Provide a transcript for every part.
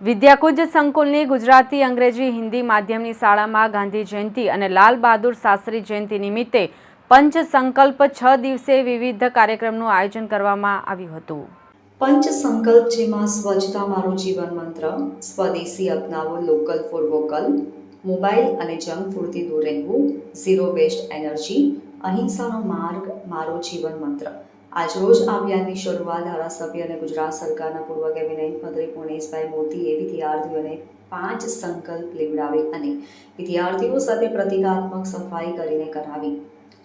વિદ્યાકુંજ સંકુલની ગુજરાતી અંગ્રેજી હિન્દી માધ્યમની શાળામાં ગાંધી જયંતિ અને લાલ બહાદુર શાસ્ત્રી જયંતિ નિમિત્તે પંચ સંકલ્પ છ દિવસે વિવિધ કાર્યક્રમનું આયોજન કરવામાં આવ્યું હતું. પંચ સંકલ્પ જેમાં સ્વચ્છતા મારો જીવન મંત્ર, સ્વદેશી અપનાવો લોકલ ફોર વોકલ મોબાઈલ અને જંક ફૂડથી દૂર રહેવું ઝીરો વેસ્ટ એનર્જી અહિંસાનો માર્ગ મારો જીવન મંત્ર. આજરોજ આ અભિયાનની શરૂઆત ધારાસભ્ય અને ગુજરાત સરકારના પૂર્વ કેબિનેટ મંત્રી પૂર્ણેશભાઈ મોદીએ વિદ્યાર્થીઓને પાંચ સંકલ્પ લેવડાવી અને વિદ્યાર્થીઓ સાથે પ્રતિકાત્મક સફાઈ કરીને કરાવી.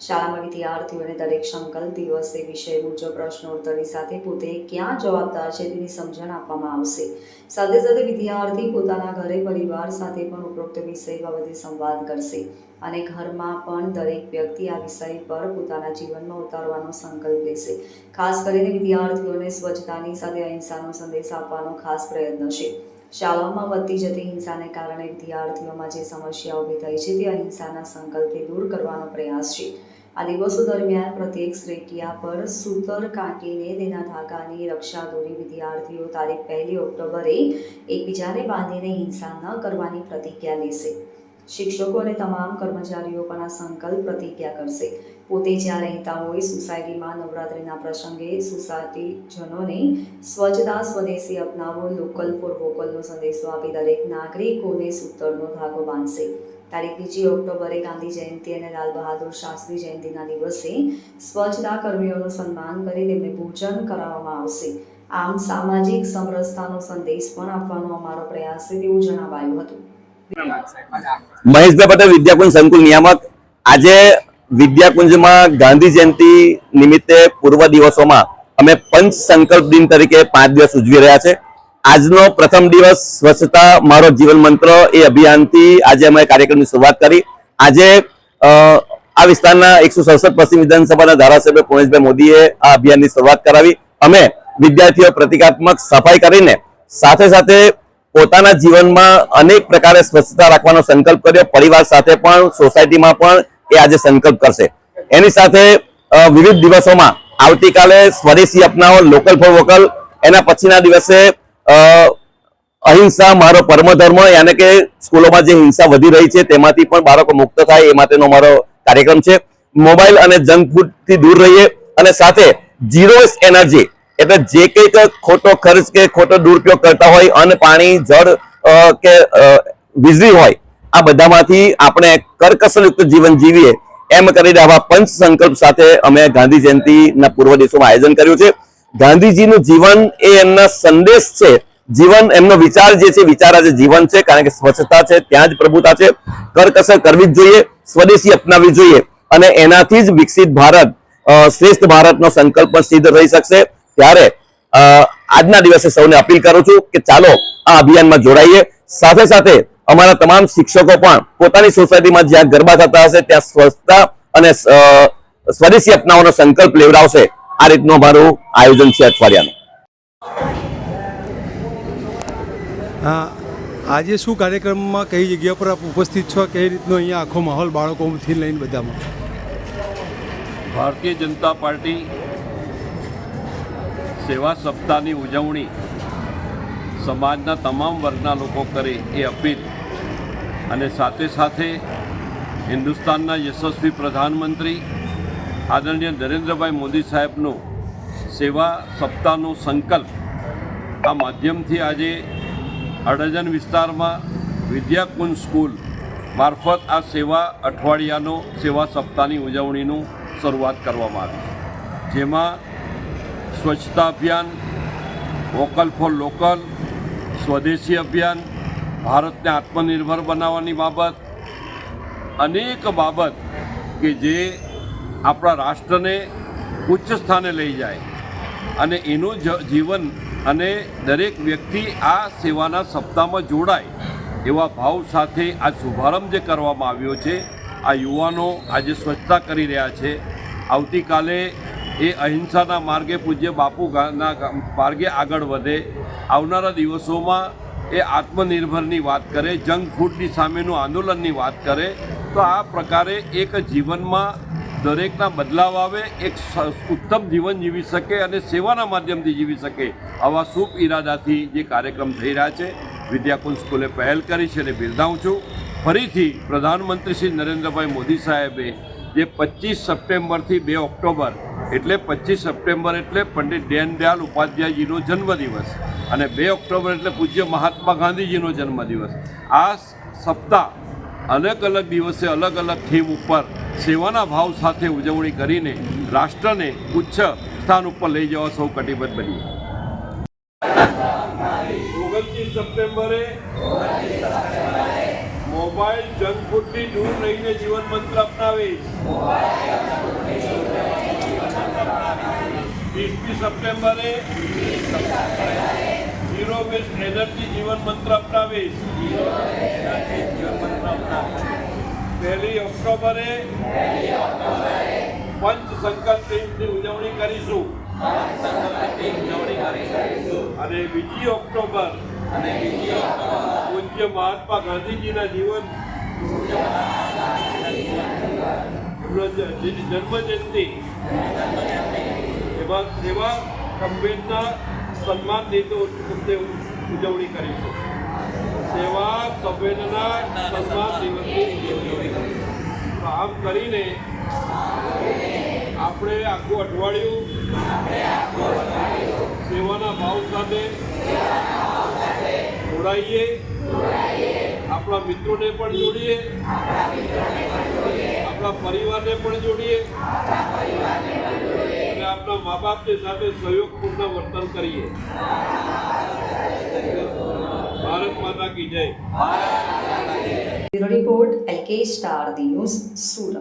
શાળામાં વિદ્યાર્થીઓને દરેક સંકલ્પ દિવસે વિષય મુજબ પ્રશ્નોત્તરી સાથે પોતે ક્યાં જવાબદાર છે તેની સમજણ આપવામાં આવશે. સાથે સાથે વિદ્યાર્થી પોતાના ઘરે પરિવાર સાથે પણ ઉપરોક્ત વિષય બાબતે સંવાદ કરશે અને ઘરમાં પણ દરેક વ્યક્તિ આ વિષય પર પોતાના જીવનમાં ઉતારવાનો સંકલ્પ લેશે. ખાસ કરીને વિદ્યાર્થીઓને સ્વચ્છતાની સાથે અહિંસાનો સંદેશ આપવાનો ખાસ પ્રયત્ન છે. શાળાઓમાં વધતી જતી હિંસાને કારણે વિદ્યાર્થીઓમાં જે સમસ્યા ઊભી થઈ છે તે અહિંસાના સંકલ્પથી દૂર કરવાનો પ્રયાસ છે. આ દિવસો દરમિયાન પ્રત્યેક શ્રેટિયા પર સૂતર કાંટીને તેના ધાગાની રક્ષા દોરી વિદ્યાર્થીઓ તારીખ પહેલી ઓક્ટોબરે એકબીજાને બાંધીને હિંસા ન કરવાની પ્રતિજ્ઞા લેશે. શિક્ષકો અને તમામ કર્મચારીઓ પણ આ સંકલ્પ પ્રતિજ્ઞા કરશે. પોતે જ્યાં રહેતા હોય સોસાયટીમાં નવરાત્રિના પ્રસંગે સોસાયટીજનોને સ્વચ્છતા સ્વદેશી અપનાવો, લોકલ ફોર વોકલનો સંદેશો આપી દરેક નાગરિકોને સૂતરનો ધાગો બાંધશે. તારીખ બીજી ઓક્ટોબરે ગાંધી જયંતિ અને લાલ બહાદુર શાસ્ત્રી જયંતિના દિવસે સ્વચ્છતા કર્મીઓનું સન્માન કરી તેમને પૂજન કરાવવામાં આવશે. આમ સામાજિક સમરસતાનો સંદેશ પણ આપવાનો અમારો પ્રયાસ છે તેવું જણાવાયું હતું. મહેશભાઈ પટેલ, વિદ્યાકુંજ સંકુલ નિયામક. આજે વિદ્યાકુંજમાં ગાંધી જયંતિ નિમિત્તે પૂર્વ દિવસોમાં અમે પંચ સંકલ્પ દિન તરીકે પાંચ દિવસ ઉજવી રહ્યા છે. આજનો પ્રથમ દિવસ સ્વચ્છતા મારો જીવન મંત્ર એ અભિયાનથી આજે અમે કાર્યક્રમની શરૂઆત કરી. આજે આ વિસ્તારના એકસો સડસઠ પશ્ચિમ વિધાનસભાના ધારાસભ્ય પુણેશભાઈ મોદીએ આ અભિયાનની શરૂઆત કરાવી. અમે વિદ્યાર્થીઓ પ્રતિકાત્મક સફાઈ કરીને સાથે સાથે પોતાના જીવનમાં અનેક પ્રકારે સ્વચ્છતા રાખવાનો સંકલ્પ કર્યો. પરિવાર સાથે પણ, સોસાયટીમાં પણ એ આજે સંકલ્પ કરશે. એની સાથે વિવિધ દિવસોમાં આવતીકાલે સ્વદેશી અપનાવો, લોકલ ફોર વોકલ. એના પછીના દિવસે અહિંસા મારો પરમ ધર્મ યાને કે સ્કૂલોમાં જે હિંસા વધી રહી છે, તેમાંથી પણ બાળકો મુક્ત થાય, એ માટેનો મારો કાર્યક્રમ છે. મોબાઈલ અને જંક ફૂડથી દૂર રહીએ અને સાથે ઝીરો એનર્જી, એટલે જે કંઈક ખોટો ખર્ચ કે ખોટો દુરુપયોગ કરતા હોય, અન્ન, પાણી, જળ કે વીજળી હોય, આ બધામાંથી આપણે કરકસરયુક્ત જીવન જીવીએ. એમ કરીને આવા પંચ સંકલ્પ સાથે અમે ગાંધી જયંતિના પૂર્વ દિવસોમાં આયોજન કર્યું છે. ગાંધીજીનું જીવન એ એમના સંદેશ છે. જીવન, એમનો વિચાર જે છે, વિચાર આજે જીવન છે, કારણ કે સ્વચ્છતા છે, ત્યાં જ પ્રભુતા છે. કરકસર કરવી જ જોઈએ, સ્વદેશી અપનાવવી જોઈએ અને એનાથી જ વિકસિત ભારત શ્રેષ્ઠ ભારતનો સંકલ્પ પણ સિદ્ધ થઈ શકશે. ત્યારે આજના દિવસે સૌને અપીલ કરું છું કે ચાલો આ અભિયાનમાં જોડાઈએ. સાથે સાથે અમારા તમામ શિક્ષકો પણ પોતાની સોસાયટીમાં જ્યાં ગરબા થતા હશે, ત્યાં સ્વચ્છતા અને સ્વદેશી અપનાવવાનો સંકલ્પ લેવડાવશે. આ રીતનું અમારું આયોજન છે અઠવાડિયાનું. હા આજે શું કાર્યક્રમમાં કઈ જગ્યા પર આપ ઉપસ્થિત છો? કઈ રીતનો અહીંયા આખો માહોલ બાળકોથી લઈને બધામાં? ભારતીય જનતા પાર્ટી સેવા સપ્તાહની ઉજવણી સમાજના તમામ વર્ગના લોકો કરે એ અપીલ અને સાથે સાથે હિન્દુસ્તાનના યશસ્વી પ્રધાનમંત્રી આદરણીય નરેન્દ્રભાઈ મોદી સાહેબનો સેવા સપ્તાહનો સંકલ્પ આ માધ્યમથી આજે અડજન વિસ્તારમાં વિદ્યાકુંજ સ્કૂલ મારફત આ સેવા અઠવાડિયાનો સેવા સપ્તાહની ઉજવણીનું શરૂઆત કરવામાં આવી જેમાં સ્વચ્છતા અભિયાન, વોકલ ફોર લોકલ, સ્વદેશી અભિયાન, ભારતને આત્મનિર્ભર બનાવવાની બાબત, અનેક બાબત કે જે આપણા રાષ્ટ્રને ઉચ્ચ સ્થાને લઈ જાય અને એનું જીવન અને દરેક વ્યક્તિ આ સેવાના સપ્તાહમાં જોડાય એવા ભાવ સાથે આ શુભારંભ જે કરવામાં આવ્યો છે, આ યુવાનો આજે સ્વચ્છતા કરી રહ્યા છે. આવતીકાલે એ અહિંસાના માર્ગે પૂજ્ય બાપુ ગાના માર્ગે આગળ વધે. આવનારા દિવસોમાં એ આત્મનિર્ભરની વાત કરે, જંક ફૂડની સામેનું આંદોલનની વાત કરે. તો આ પ્રકારે એક જીવનમાં દરેકના બદલાવ આવે, એક ઉત્તમ જીવન જીવી શકે અને સેવાના માધ્યમથી જીવી શકે આવા શુભ ઈરાદાથી જે કાર્યક્રમ થઈ રહ્યા છે. વિદ્યાકુંજ સ્કૂલે પહેલ કરી છે અને બિરદાવું છું. ફરીથી પ્રધાનમંત્રી શ્રી નરેન્દ્રભાઈ મોદી સાહેબે જે પચીસ સપ્ટેમ્બરથી બે ઓક્ટોબર, એટલે પચીસ સપ્ટેમ્બર એટલે પંડિત દીનદયાલ ઉપાધ્યાયજીનો જન્મદિવસ અને બે ઓક્ટોબર એટલે પૂજ્ય મહાત્મા ગાંધીજીનો જન્મદિવસ. આ સપ્તાહ અલગ અલગ દિવસે અલગ અલગ થીમ ઉપર સેવાના ભાવ સાથે ઉજવણી કરીને રાષ્ટ્રને ઉચ્ચ સ્થાન ઉપર લઈ જવા સૌ કટિબદ્ધ બનીએ ઓગણત્રીસ સપ્ટેમ્બરે મોબાઈલ જંક ફૂડથી દૂર રહીને જીવન મંત્ર અપનાવીશ. વીસમી સપ્ટેમ્બરે ઝીરો વેસ્ટ એનર્જી જીવન મંત્ર અપનાવીશ. પહેલી ઓક્ટોબરે પંચ સંકલ્પ દિનની ઉજવણી કરીશું. અને બીજી ઓક્ટોબર પૂજ્ય મહાત્મા ગાંધીજીના જીવન જન્મજયંતિ. એવા એવા સંવેદના સન્માન દિવસે ઉજવણી કરીશું. સેવા સંવેદના સન્માન દિવસની આમ કરીને આપણે આખું અઠવાડિયું સેવાના ભાવ સાથે જોડાઈએ. આપણા મિત્રોને પણ જોડીએ. આપણા પરિવારને પણ જોડીએ. અને આપણા મા બાપની સાથે સહયોગપૂર્ણ વર્તન કરીએ. ભારત માતા કી જય. રિપોર્ટ એલકે સ્ટાર દી ન્યૂઝ સુરત.